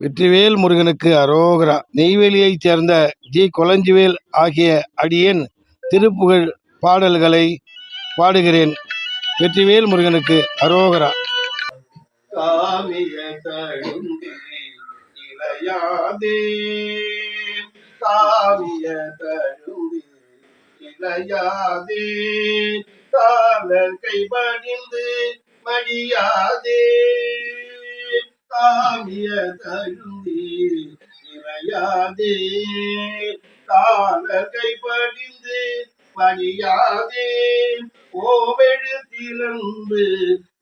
வெற்றிவேல் முருகனுக்கு அரோகரா. நெய்வேலியைச் சேர்ந்த ஜி. கொலஞ்சிவேல் ஆகிய அடியேன் திருப்புகழ் பாடல்களை பாடுகிறேன். வெற்றிவேல் முருகனுக்கு அரோகரா. காவிய காவிய இளையாதே கைபடிந்து மடியாதே. காவிய தழுந்தி இளையாதே காலர் கைபடிந்து மடியாதே ஓவெழுத்திலன்பு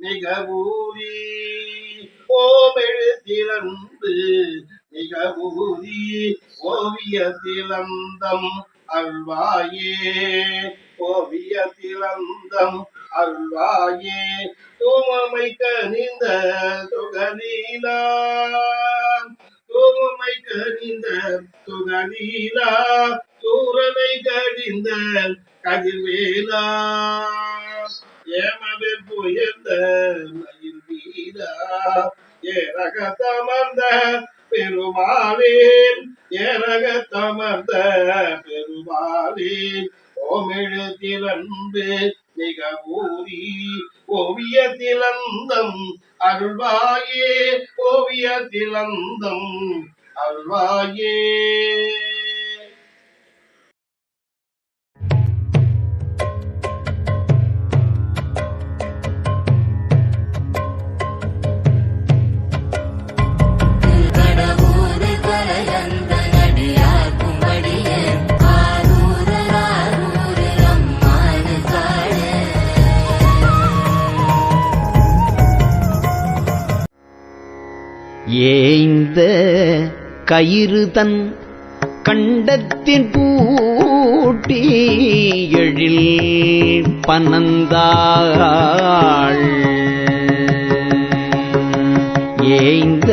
மிக ஊறி ஓமெழுத்திலன்பு மிக ஊறி ஓவியத்திலந்தம் அல்வாயே ஓவியத்திலந்தம் அல்வாயே தூமமை கனிந்த துகலீலா தூமமை கனிந்த துகலீலா சூரனை கடிந்த கதிர்வேலா. ஏமவே புயர்ந்த மயில் வீரா ஏரகத்தமர்ந்த பெருமாளே ஏரகத்தமர்ந்த பெருமாளே. ஓமெழுத்திலன்பு மிக ஊறி ஓவியத்திலந்தம் அருள்வாயே ஓவியத்திலந்தம் அருள்வாயே. ஏய்ந்த கயிறு தன் கண்டத்தின் பூட்டி எழில் பனந்தாள் ஏய்ந்த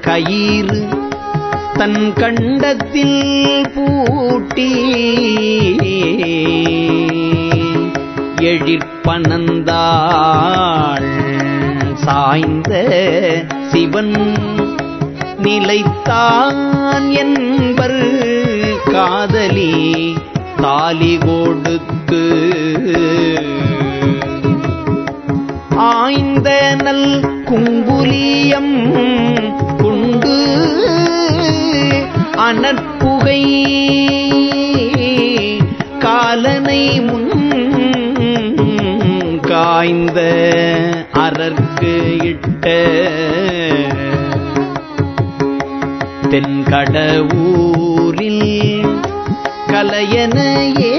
கயிறு தன் கண்டத்தில் பூட்டி எழிற்பனந்தாள் சாய்ந்த சிவன் நிலைத்தான் என்பர் காதலி தாலி கொடுத்து ஆய்ந்த நல் குங்குலியம் குண்டு அனற்புகை காலனை முன் காய்ந்த அரற்கு இட்ட கடவுரில் கலையனையே